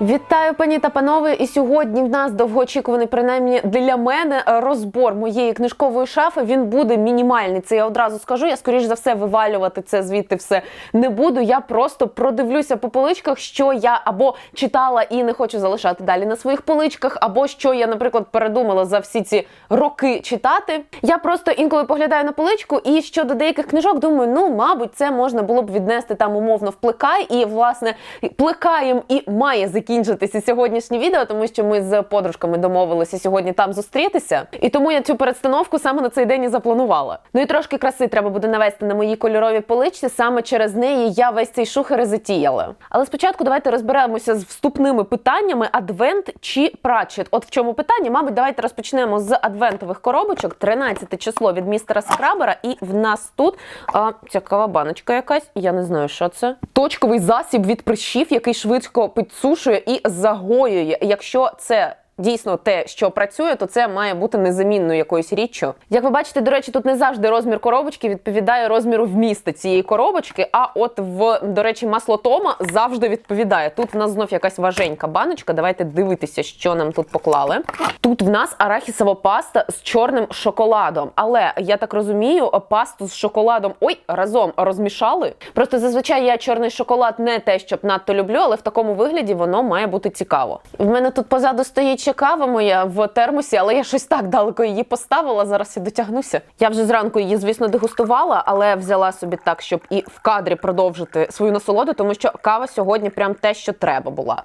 Вітаю, пані та панове! І сьогодні в нас довгоочікуваний, принаймні для мене, розбор моєї книжкової шафи. Він буде мінімальний. Це я одразу скажу. Я скоріш за все вивалювати це звідти все не буду. Я просто продивлюся по поличках, що я або читала і не хочу залишати далі на своїх поличках, або що я, наприклад, передумала за всі ці роки читати. Я просто інколи поглядаю на поличку, і щодо деяких книжок думаю, ну мабуть, це можна було б віднести там умовно в плекай, і власне плекаєм і має закінчитися сьогоднішнє відео, тому що ми з подружками домовилися сьогодні там зустрітися. І тому я цю передстановку саме на цей день і запланувала. Ну і трошки краси треба буде навести на моїй кольоровій поличці. Саме через неї я весь цей шухер затіяла. Але спочатку давайте розберемося з вступними питаннями: адвент чи прачет. От в чому питання? Мабуть, давайте розпочнемо з адвентових коробочок. 13 число від містера Скрабера. І в нас тут а, цікава баночка якась. Я не знаю, що це. Точковий засіб від прищів, який швидко підсушує і загоює. Якщо це Дійсно, те, що працює, то це має бути незамінною якоюсь річчю. Як ви бачите, до речі, тут не завжди розмір коробочки відповідає розміру вмісту цієї коробочки. А от в до речі, масло Тома завжди відповідає. Тут в нас знов якась важенька баночка. Давайте дивитися, що нам тут поклали. Тут в нас арахісова паста з чорним шоколадом. Але я так розумію, пасту з шоколадом ой разом розмішали. Просто зазвичай я чорний шоколад не те, щоб надто люблю, але в такому вигляді воно має бути цікаво. В мене тут позаду стоїть ще кава моя в термосі, але я щось так далеко її поставила. Зараз і дотягнуся. Я вже зранку її, звісно, дегустувала, але взяла собі так, щоб і в кадрі продовжити свою насолоду, тому що кава сьогодні прям те, що треба була.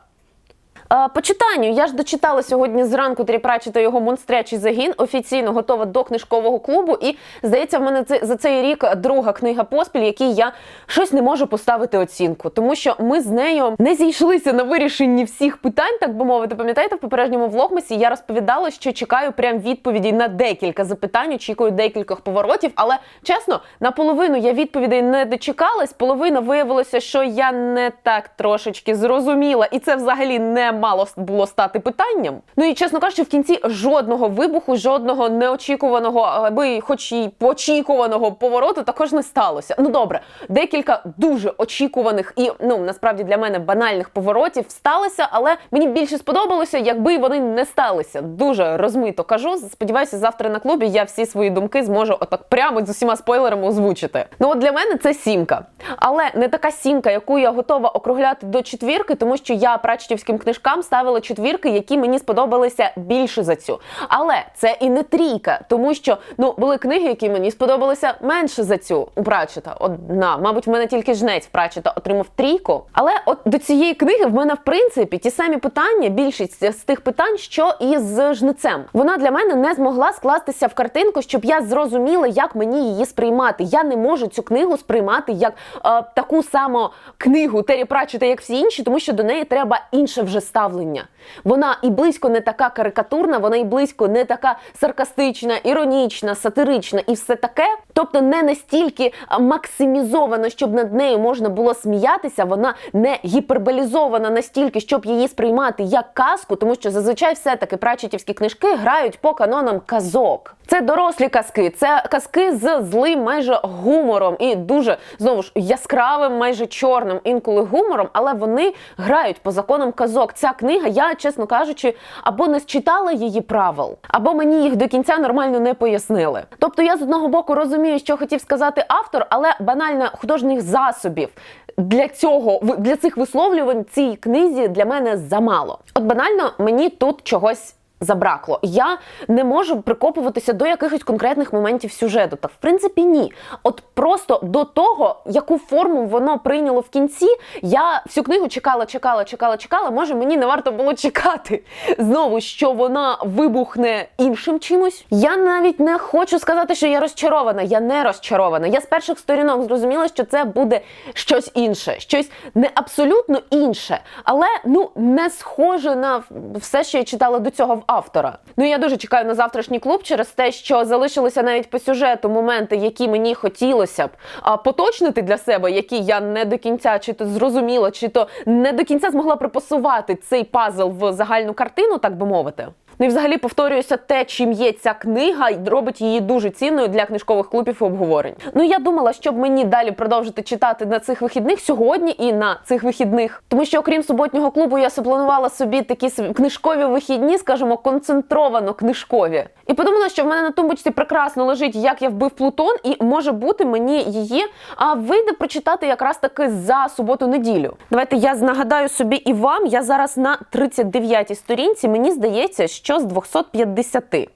Е, По читанню я ж дочитала сьогодні зранку Тріпрачета його монстрячий загін. Офіційно готова до книжкового клубу. І здається, в мене це за цей рік друга книга поспіль, якій я щось не можу поставити оцінку, тому що ми з нею не зійшлися на вирішенні всіх питань, так би мовити. Пам'ятаєте, в попередньому влогмасі я розповідала, що чекаю прям відповіді на декілька запитань, очікую декількох поворотів. Але чесно, наполовину я відповідей не дочекалась. Половина виявилося, що я не так трошечки зрозуміла, і це взагалі не мало було стати питанням. Ну і чесно кажучи, в кінці жодного вибуху, жодного неочікуваного, аби хоч і очікуваного повороту також не сталося. Ну добре, декілька дуже очікуваних і ну насправді для мене банальних поворотів сталося, але мені більше сподобалося, якби вони не сталися. Дуже розмито кажу. Сподіваюся, завтра на клубі я всі свої думки зможу отак прямо з усіма спойлерами озвучити. Ну от для мене це сімка, але не така сімка, яку я готова округляти до четвірки, тому що я прачетівським книжкам ставила четвірки, які мені сподобалися більше за цю. Але це і не трійка, тому що ну були книги, які мені сподобалися менше за цю у Прачета. Одна, мабуть, в мене тільки жнець Прачета отримав трійку. Але от до цієї книги в мене в принципі ті самі питання, більшість з тих питань, що і з жнецем. Вона для мене не змогла скластися в картинку, щоб я зрозуміла, як мені її сприймати. Я не можу цю книгу сприймати як е, таку саму книгу Террі Прачета, як всі інші, тому що до неї треба інше вже ставлення. Вона і близько не така карикатурна, вона і близько не така саркастична, іронічна, сатирична і все таке. Тобто не настільки максимізована, щоб над нею можна було сміятися. Вона не гіперболізована настільки, щоб її сприймати як казку, тому що зазвичай все-таки прачетівські книжки грають по канонам казок. Це дорослі казки, це казки з злим майже гумором і дуже знову ж яскравим, майже чорним інколи гумором, але вони грають по законам казок. Ця книга, я чесно кажучи, або не считала її правил, або мені їх до кінця нормально не пояснили. Тобто я з одного боку розумію, що хотів сказати автор, але банально художніх засобів для цього для цих висловлювань цій книзі для мене замало. От банально мені тут чогось. Забракло. Я не можу прикопуватися до якихось конкретних моментів сюжету. Та в принципі ні. От просто до того, яку форму воно прийняло в кінці, я всю книгу чекала, чекала, чекала, чекала. Може, мені не варто було чекати знову, що вона вибухне іншим чимось. Я навіть не хочу сказати, що я розчарована. Я не розчарована. Я з перших сторінок зрозуміла, що це буде щось інше, щось не абсолютно інше, але ну не схоже на все, що я читала до цього в автора. Ну я дуже чекаю на завтрашній клуб через те, що залишилися навіть по сюжету моменти, які мені хотілося б а, поточнити для себе, які я не до кінця чи то зрозуміла, чи то не до кінця змогла припасувати цей пазл в загальну картину, так би мовити. Ну і взагалі повторююся, те, чим є ця книга, робить її дуже цінною для книжкових клубів і обговорень. Ну я думала, щоб мені далі продовжити читати на цих вихідних сьогодні і на цих вихідних, тому що окрім суботнього клубу, я запланувала собі такі книжкові вихідні, скажімо, концентровано книжкові. І подумала, що в мене на тумбочці прекрасно лежить, як я вбив Плутон, і може бути мені її а вийде прочитати якраз таки за суботу-неділю. Давайте я нагадаю собі і вам. Я зараз на 39-й сторінці. Мені здається, що з 250.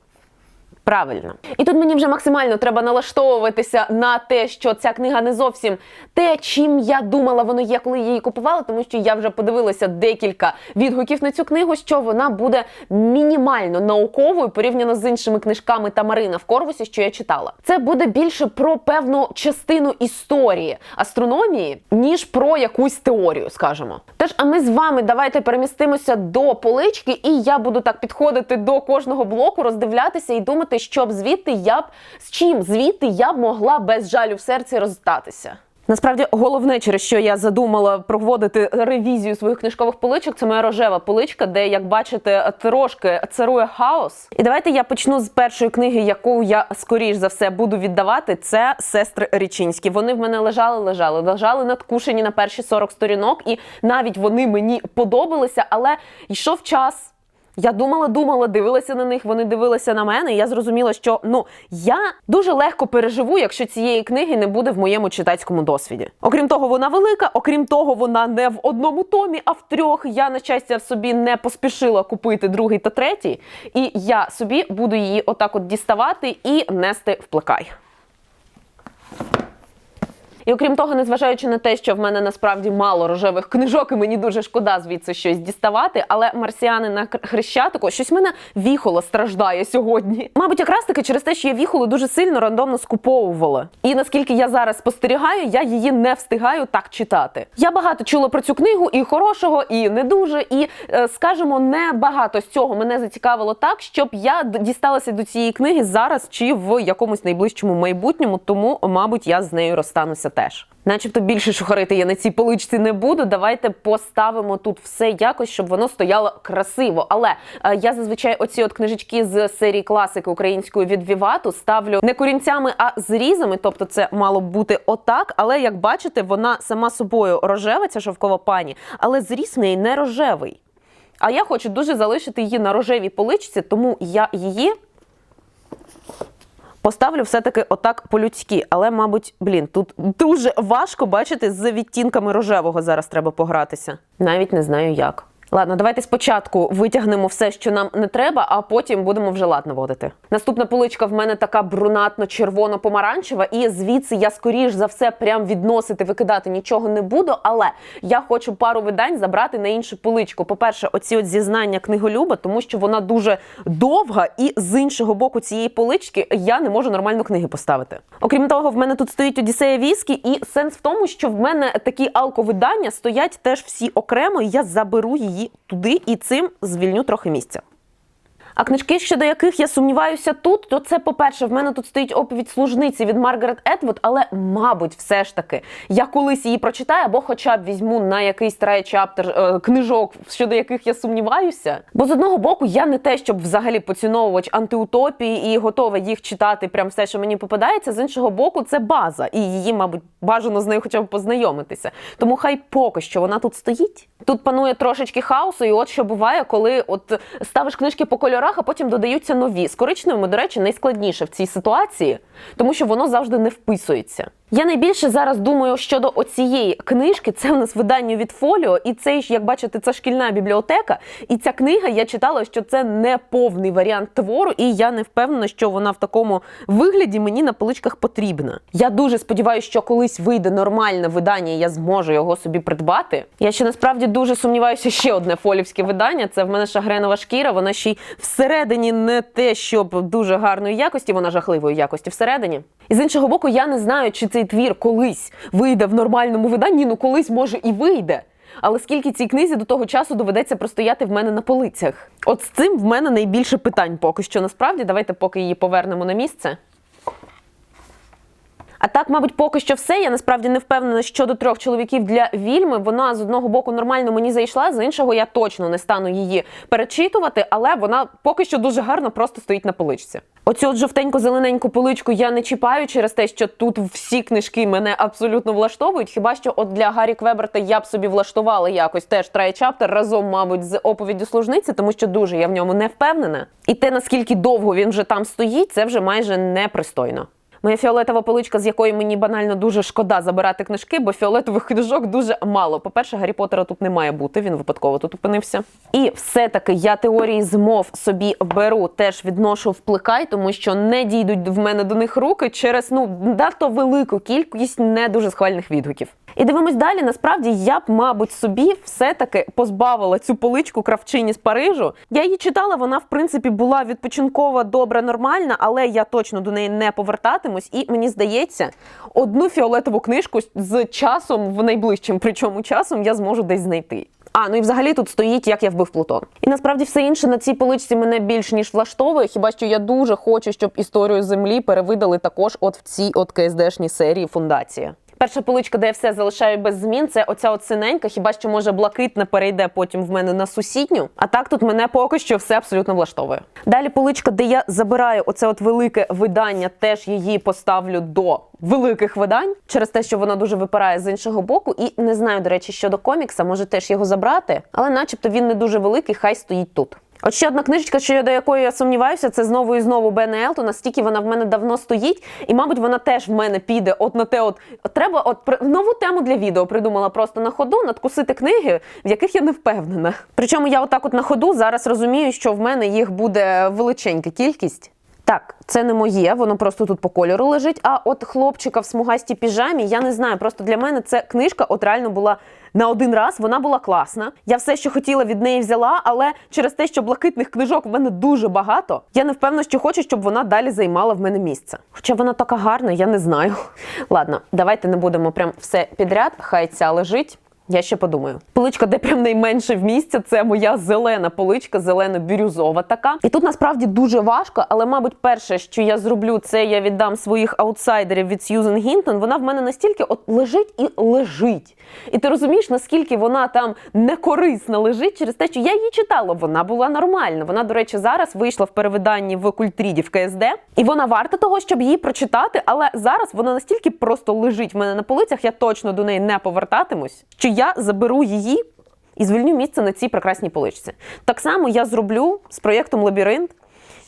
Правильно, і тут мені вже максимально треба налаштовуватися на те, що ця книга не зовсім те, чим я думала, воно є, коли її купувала, тому що я вже подивилася декілька відгуків на цю книгу, що вона буде мінімально науковою порівняно з іншими книжками Тамарина в Корвусі, що я читала. Це буде більше про певну частину історії астрономії, ніж про якусь теорію, скажімо. Тож, а ми з вами давайте перемістимося до полички, і я буду так підходити до кожного блоку, роздивлятися і думати, щоб звідти я б з чим звідти я б могла без жалю в серці роздатися. Насправді головне, через що я задумала проводити ревізію своїх книжкових поличок, це моя рожева поличка, де, як бачите, трошки царує хаос. І давайте я почну з першої книги, яку я скоріш за все буду віддавати. Це сестри Річинські. Вони в мене лежали, лежали, лежали надкушені на перші 40 сторінок, і навіть вони мені подобалися, але йшов час. Я думала, думала, дивилася на них, вони дивилися на мене. І я зрозуміла, що ну я дуже легко переживу, якщо цієї книги не буде в моєму читацькому досвіді. Окрім того, вона велика, окрім того, вона не в одному томі, а в трьох. Я на щастя собі не поспішила купити другий та третій, і я собі буду її отак от діставати і нести в плекай. І окрім того, незважаючи на те, що в мене насправді мало рожевих книжок, і мені дуже шкода звідси щось діставати, але марсіани на хрещатику щось мене віхоло страждає сьогодні. Мабуть, якраз таки через те, що я віхоло дуже сильно рандомно скуповувала. І наскільки я зараз спостерігаю, я її не встигаю так читати. Я багато чула про цю книгу, і хорошого, і не дуже. І е, скажімо, не багато з цього мене зацікавило так, щоб я дісталася до цієї книги зараз чи в якомусь найближчому майбутньому. Тому, мабуть, я з нею розстануся теж. Начебто більше шухарити я на цій поличці не буду. Давайте поставимо тут все якось, щоб воно стояло красиво. Але е, я зазвичай оці от книжечки з серії класики української від Вівату ставлю не корінцями, а зрізами. Тобто це мало б бути отак. Але як бачите, вона сама собою рожева, ця шовкова пані, але зріз в неї не рожевий. А я хочу дуже залишити її на рожевій поличці, тому я її Поставлю все-таки отак по-людськи, але, мабуть, блін, тут дуже важко бачити з відтінками рожевого зараз треба погратися. Навіть не знаю як. Ладно, давайте спочатку витягнемо все, що нам не треба, а потім будемо вже лад наводити. Наступна поличка в мене така брунатно-червоно-помаранчева, і звідси я скоріш за все прям відносити, викидати нічого не буду. Але я хочу пару видань забрати на іншу поличку. По-перше, оці от зізнання книголюба, тому що вона дуже довга, і з іншого боку цієї полички я не можу нормально книги поставити. Окрім того, в мене тут стоїть Одіссея Віскі, і сенс в тому, що в мене такі алковидання стоять теж всі окремо, і я заберу її туди і цим звільню трохи місця. А книжки, щодо яких я сумніваюся тут, то це, по-перше, в мене тут стоїть оповідь служниці від Маргарет Етвуд, але, мабуть, все ж таки, я колись її прочитаю, або хоча б візьму на якийсь трай-чаптер е, книжок, щодо яких я сумніваюся. Бо з одного боку, я не те, щоб взагалі поціновувач антиутопії і готова їх читати, прям все, що мені попадається. З іншого боку, це база, і її, мабуть, бажано з нею хоча б познайомитися. Тому хай поки що вона тут стоїть. Тут панує трошечки хаосу, і от що буває, коли от ставиш книжки по кольорах, а потім додаються нові. З коричневими, до речі, найскладніше в цій ситуації, тому що воно завжди не вписується. Я найбільше зараз думаю щодо оцієї книжки. Це в нас видання від фоліо, і це як бачите, це шкільна бібліотека. І ця книга я читала, що це не повний варіант твору, і я не впевнена, що вона в такому вигляді мені на поличках потрібна. Я дуже сподіваюся, що колись вийде нормальне видання, і я зможу його собі придбати. Я ще насправді дуже сумніваюся, ще одне фолівське видання. Це в мене шагренова шкіра. Вона ще й всередині не те, щоб дуже гарної якості, вона жахливої якості всередині. І з іншого боку, я не знаю, чи цей твір колись вийде в нормальному виданні. Ну колись може і вийде. Але скільки цій книзі до того часу доведеться простояти в мене на полицях? От з цим в мене найбільше питань поки що. Насправді, давайте поки її повернемо на місце. А так, мабуть, поки що все. Я насправді не впевнена щодо трьох чоловіків для вільми. Вона з одного боку нормально мені зайшла, з іншого я точно не стану її перечитувати, але вона поки що дуже гарно просто стоїть на поличці. Оцю от жовтенько-зелененьку поличку я не чіпаю через те, що тут всі книжки мене абсолютно влаштовують. Хіба що от для Гаррі Квеберта я б собі влаштувала якось теж трайчаптер разом, мабуть, з оповіддю служниці, тому що дуже я в ньому не впевнена. І те, наскільки довго він вже там стоїть, це вже майже непристойно. Моя фіолетова поличка, з якої мені банально дуже шкода забирати книжки, бо фіолетових книжок дуже мало. По-перше, Гаррі Поттера тут не має бути, він випадково тут опинився. І все-таки я теорії змов собі беру, теж відношу в плекай, тому що не дійдуть в мене до них руки через ну надто велику кількість не дуже схвальних відгуків. І дивимось далі. Насправді я б, мабуть, собі все-таки позбавила цю поличку кравчині з Парижу. Я її читала, вона в принципі була відпочинкова, добра, нормальна, але я точно до неї не повертатимусь. І мені здається, одну фіолетову книжку з часом, в найближчим причому часом, я зможу десь знайти. А, ну і взагалі тут стоїть, як я вбив Плутон. І насправді все інше на цій поличці мене більш ніж влаштовує. Хіба що я дуже хочу, щоб історію землі перевидали також от в цій от КСДшній серії фундація. Перша поличка, де я все залишаю без змін, це оця от хіба що може блакитна перейде потім в мене на сусідню. А так тут мене поки що все абсолютно влаштовує. Далі поличка, де я забираю оце от велике видання, теж її поставлю до великих видань через те, що вона дуже випирає з іншого боку. І не знаю, до речі, щодо комікса, може теж його забрати, але начебто він не дуже великий, хай стоїть тут. От ще одна книжечка, що я до якої я сумніваюся, це знову і знову Бена Елтона. Стільки вона в мене давно стоїть, і, мабуть, вона теж в мене піде. От на те, от треба, от нову тему для відео придумала просто на ходу надкусити книги, в яких я не впевнена. Причому я отак, от на ходу зараз розумію, що в мене їх буде величенька кількість. Так, це не моє, воно просто тут по кольору лежить. А от хлопчика в смугастій піжамі, я не знаю. Просто для мене це книжка от реально була на один раз. Вона була класна. Я все, що хотіла від неї взяла, але через те, що блакитних книжок в мене дуже багато, я не впевнена, що хочу, щоб вона далі займала в мене місце. Хоча вона така гарна, я не знаю. Ладно, давайте не будемо прям все підряд. Хай ця лежить. Я ще подумаю. Поличка, де прям найменше в місця, це моя зелена поличка, зелено-бірюзова така. І тут насправді дуже важко, але, мабуть, перше, що я зроблю, це я віддам своїх аутсайдерів від Сьюзен Гінтон. Вона в мене настільки от лежить і лежить. І ти розумієш, наскільки вона там некорисна лежить через те, що я її читала. Вона була нормальна. Вона, до речі, зараз вийшла в перевиданні в культріді в КСД, і вона варта того, щоб її прочитати. Але зараз вона настільки просто лежить в мене на полицях, я точно до неї не повертатимусь, я заберу її і звільню місце на цій прекрасній поличці. Так само я зроблю з проєктом Лабіринт.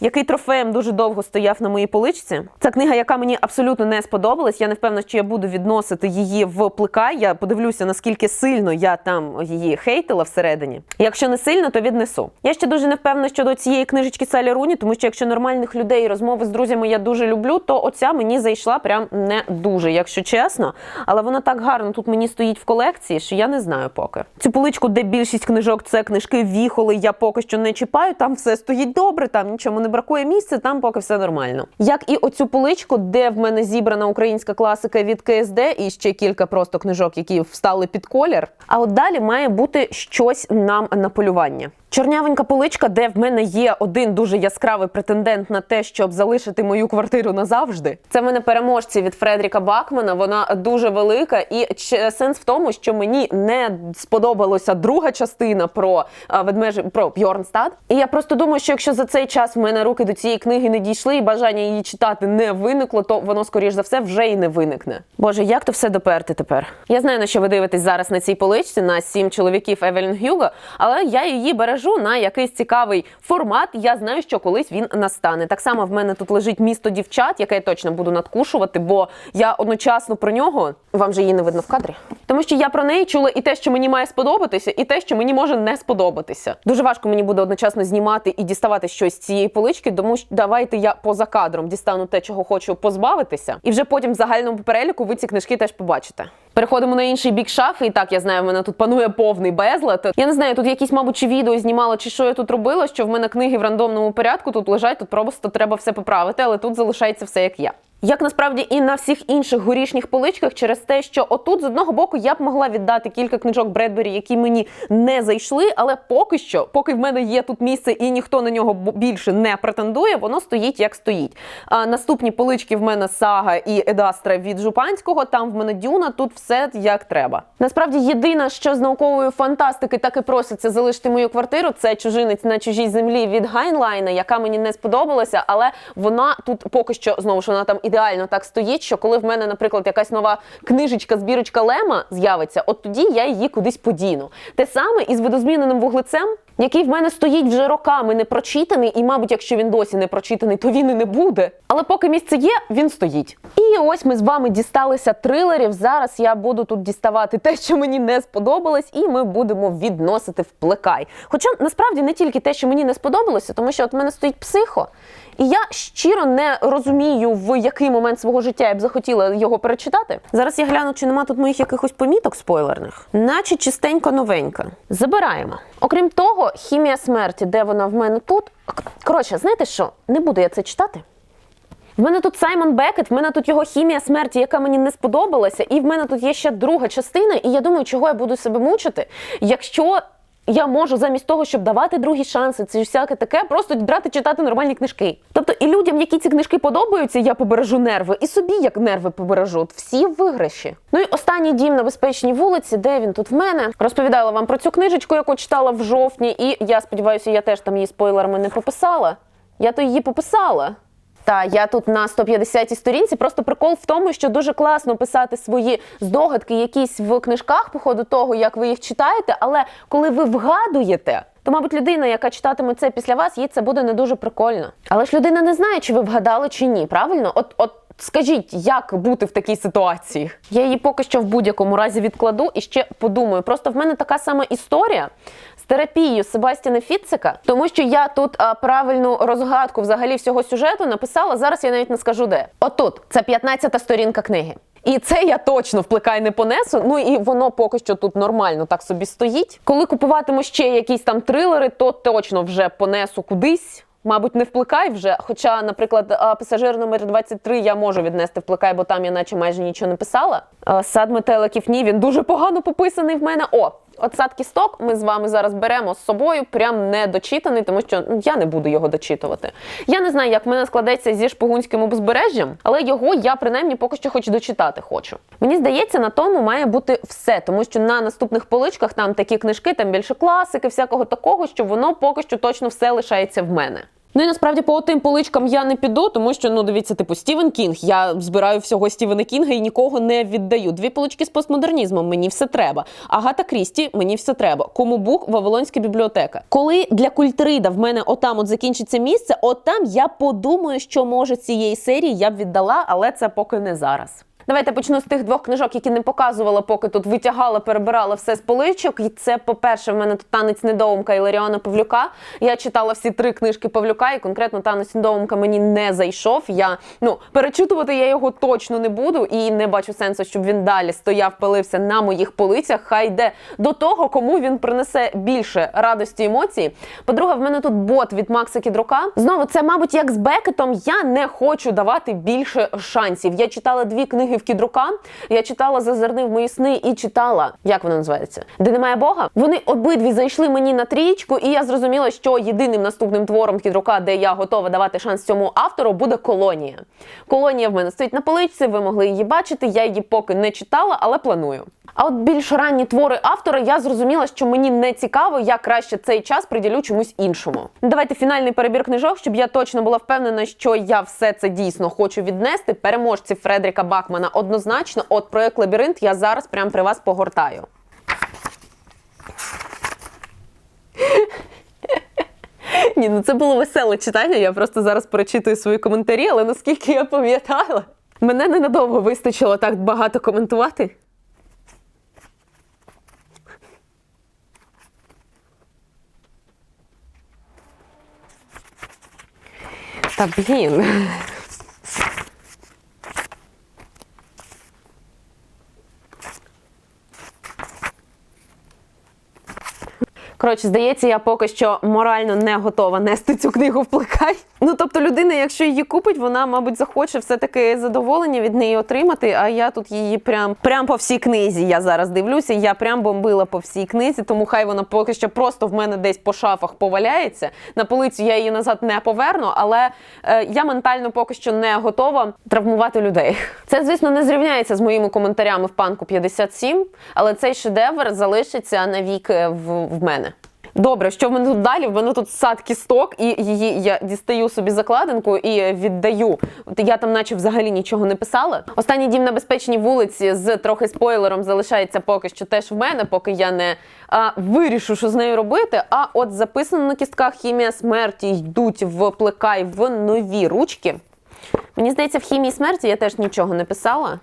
Який трофеєм дуже довго стояв на моїй поличці. Це книга, яка мені абсолютно не сподобалась. Я не впевнена, що я буду відносити її в плекай. Я подивлюся, наскільки сильно я там її хейтила всередині. Якщо не сильно, то віднесу. Я ще дуже не впевнена щодо цієї книжечки Салі Руні, тому що якщо нормальних людей і розмови з друзями я дуже люблю, то оця мені зайшла прям не дуже, якщо чесно. Але вона так гарно тут мені стоїть в колекції, що я не знаю поки. Цю поличку, де більшість книжок, це книжки віхоли, я поки що не чіпаю. Там все стоїть добре, там нічому не бракує місця, там поки все нормально. Як і оцю поличку, де в мене зібрана українська класика від КСД, і ще кілька просто книжок, які встали під колір. А от далі має бути щось нам на полювання. Чорнявенька поличка, де в мене є один дуже яскравий претендент на те, щоб залишити мою квартиру назавжди. Це в мене переможці від Фредріка Бакмана. Вона дуже велика, і сенс в тому, що мені не сподобалася друга частина про а, ведмежі про Бьорнстад. І я просто думаю, що якщо за цей час в мене руки до цієї книги не дійшли, і бажання її читати не виникло, то воно скоріш за все вже і не виникне. Боже, як то все доперти тепер? Я знаю на що ви дивитесь зараз на цій поличці на сім чоловіків Евелін Гюго, але я її бережу на якийсь цікавий формат. Я знаю, що колись він настане. Так само в мене тут лежить місто дівчат, яке я точно буду надкушувати, бо я одночасно про нього вам же її не видно в кадрі. Тому що я про неї чула і те, що мені має сподобатися, і те, що мені може не сподобатися. Дуже важко мені буде одночасно знімати і діставати щось з цієї полички, тому що давайте я поза кадром дістану те, чого хочу позбавитися, і вже потім в загальному переліку ви ці книжки теж побачите. Переходимо на інший бік шафи. І так я знаю, в мене тут панує повний безлад. Я не знаю, тут якісь, мабуть, чи відео знімала, чи що я тут робила, що в мене книги в рандомному порядку тут лежать, тут просто треба все поправити, але тут залишається все як є. Як насправді і на всіх інших горішніх поличках, через те, що отут з одного боку я б могла віддати кілька книжок Бредбері, які мені не зайшли, але поки що, поки в мене є тут місце і ніхто на нього більше не претендує, воно стоїть як стоїть. А наступні полички в мене сага і Едастра від Жупанського. Там в мене дюна, тут все як треба. Насправді, єдине, що з наукової фантастики так і проситься залишити мою квартиру, це чужинець на чужій землі від Гайнлайна, яка мені не сподобалася, але вона тут поки що знову ж вона там ідеально так стоїть. Що коли в мене, наприклад, якась нова книжечка, збірочка Лема з'явиться, от тоді я її кудись подіну. Те саме і з видозміненим вуглецем. Який в мене стоїть вже роками не прочитаний, і, мабуть, якщо він досі не прочитаний, то він і не буде. Але поки місце є, він стоїть. І ось ми з вами дісталися трилерів. Зараз я буду тут діставати те, що мені не сподобалось, і ми будемо відносити в плекай. Хоча насправді не тільки те, що мені не сподобалося, тому що от в мене стоїть психо. І я щиро не розумію, в який момент свого життя я б захотіла його перечитати. Зараз я гляну, чи нема тут моїх якихось поміток спойлерних, наче чистенько новенька. Забираємо. Окрім того, хімія смерті, де вона в мене тут. Коротше, знаєте що? Не буду я це читати. В мене тут Саймон Бекет, в мене тут його хімія смерті, яка мені не сподобалася, і в мене тут є ще друга частина, і я думаю, чого я буду себе мучити, якщо. Я можу замість того, щоб давати другі шанси, це всяке таке, просто брати читати нормальні книжки. Тобто і людям, які ці книжки подобаються, я побережу нерви, і собі як нерви побережу. Всі виграші. Ну і останній дім на безпечній вулиці, де він тут в мене. Розповідала вам про цю книжечку, яку читала в жовтні, і я сподіваюся, я теж там її спойлерами не пописала. Я то її пописала. Та я тут на 150-й сторінці. Просто прикол в тому, що дуже класно писати свої здогадки, якісь в книжках по ходу того, як ви їх читаєте. Але коли ви вгадуєте, то, мабуть, людина, яка читатиме це після вас, їй це буде не дуже прикольно. Але ж людина не знає, чи ви вгадали чи ні. Правильно? От, от. Скажіть, як бути в такій ситуації? Я її поки що в будь-якому разі відкладу і ще подумаю. Просто в мене така сама історія терапією Себастіна Фіцика, тому що я тут а, правильну розгадку взагалі всього сюжету написала. Зараз я навіть не скажу де. Отут це 15-та сторінка книги. І це я точно вплекай не понесу. Ну і воно поки що тут нормально так собі стоїть. Коли купуватиму ще якісь там трилери, то точно вже понесу кудись. Мабуть, не вплекай вже. Хоча, наприклад, пасажир номер 23 я можу віднести вплекай, бо там я наче майже нічого не писала. Сад метеликів ні, він дуже погано пописаний в мене. О, от кісток ми з вами зараз беремо з собою, прям не дочитаний, тому що ну, я не буду його дочитувати. Я не знаю, як мене складеться зі шпигунським узбережжям, але його я принаймні поки що хоч дочитати хочу. Мені здається, на тому має бути все, тому що на наступних поличках там такі книжки, там більше класики, всякого такого, що воно поки що точно все лишається в мене. Ну і насправді по тим поличкам я не піду, тому що ну дивіться, типу Стівен Кінг. Я збираю всього Стівена Кінга і нікого не віддаю. Дві полички з постмодернізмом мені все треба. Агата Крісті мені все треба. Кому бук Вавилонська бібліотека. Коли для культрида в мене отам от закінчиться місце, от там я подумаю, що може цієї серії я б віддала, але це поки не зараз. Давайте почну з тих двох книжок, які не показувала, поки тут витягала, перебирала все з поличок. І це, по-перше, в мене тут танець недоумка Іларіона Павлюка. Я читала всі три книжки Павлюка, і конкретно танець недоумка мені не зайшов. Я ну перечитувати я його точно не буду і не бачу сенсу, щоб він далі стояв, пилився на моїх полицях. Хай йде до того, кому він принесе більше радості емоцій. По-друге, в мене тут бот від Макса Кідрука. Знову це, мабуть, як з Бекетом. Я не хочу давати більше шансів. Я читала дві книги в Кідрука. Я читала Зазирни в мої сни і читала, як вона називається, де немає Бога. Вони обидві зайшли мені на трієчку, і я зрозуміла, що єдиним наступним твором Кідрука, де я готова давати шанс цьому автору, буде колонія. Колонія в мене стоїть на поличці. Ви могли її бачити. Я її поки не читала, але планую. А от більш ранні твори автора я зрозуміла, що мені не цікаво, я краще цей час приділю чомусь іншому. Давайте фінальний перебір книжок, щоб я точно була впевнена, що я все це дійсно хочу віднести. Переможці Фредріка Бакмана однозначно. От проект Лабіринт я зараз прямо при вас погортаю. Ні, ну це було веселе читання. Я просто зараз перечитую свої коментарі, але наскільки я пам'ятала, мене ненадовго вистачило так багато коментувати. Та блін. Коротше, здається, я поки що морально не готова нести цю книгу в плекай. Ну тобто, людина, якщо її купить, вона, мабуть, захоче все-таки задоволення від неї отримати. А я тут її прям прям по всій книзі. Я зараз дивлюся. Я прям бомбила по всій книзі, тому хай вона поки що просто в мене десь по шафах поваляється. На полицю я її назад не поверну, але е, я ментально поки що не готова травмувати людей. Це, звісно, не зрівняється з моїми коментарями в панку 57, але цей шедевр залишиться навіки в, в мене. Добре, що в мене тут далі? В мене тут сад кісток, і її я дістаю собі закладинку і віддаю. Я там, наче взагалі нічого не писала. Останній дім на безпечній вулиці з трохи спойлером залишається поки що теж в мене, поки я не а, вирішу, що з нею робити. А от записано на кістках хімія смерті йдуть в плекай в нові ручки. Мені здається, в хімії смерті я теж нічого не писала.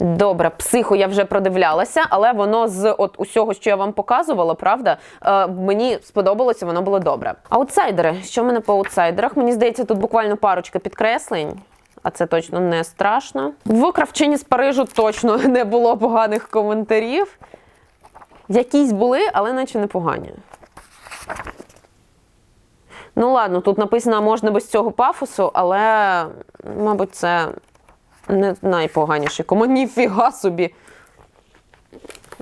Добре, психу я вже продивлялася, але воно з от усього, що я вам показувала, правда, е, мені сподобалося, воно було добре. Аутсайдери. Що в мене по аутсайдерах? Мені здається, тут буквально парочка підкреслень. А це точно не страшно. В кравчині з Парижу точно не було поганих коментарів. Якісь були, але наче непогані. Ну ладно, тут написано можна без цього пафосу, але, мабуть, це не найпоганіший комент. Ніфіга собі.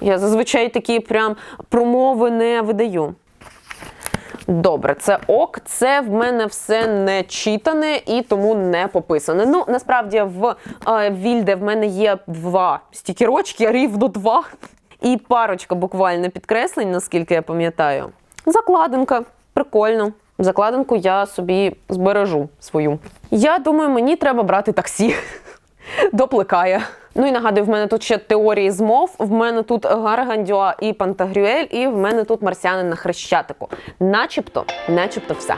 Я зазвичай такі прям промови не видаю. Добре, це ок, це в мене все не читане і тому не пописане. Ну, насправді, в е, Вільде в мене є два стікерочки, рівно два. І парочка буквально підкреслень, наскільки я пам'ятаю. Закладинка, прикольно. Закладинку я собі збережу свою. Я думаю, мені треба брати таксі. Доплекає. Ну і нагадую, в мене тут ще теорії змов. В мене тут Гаргандюа і Пантагрюель, і в мене тут марсіанин на хрещатику. Начебто, начебто все.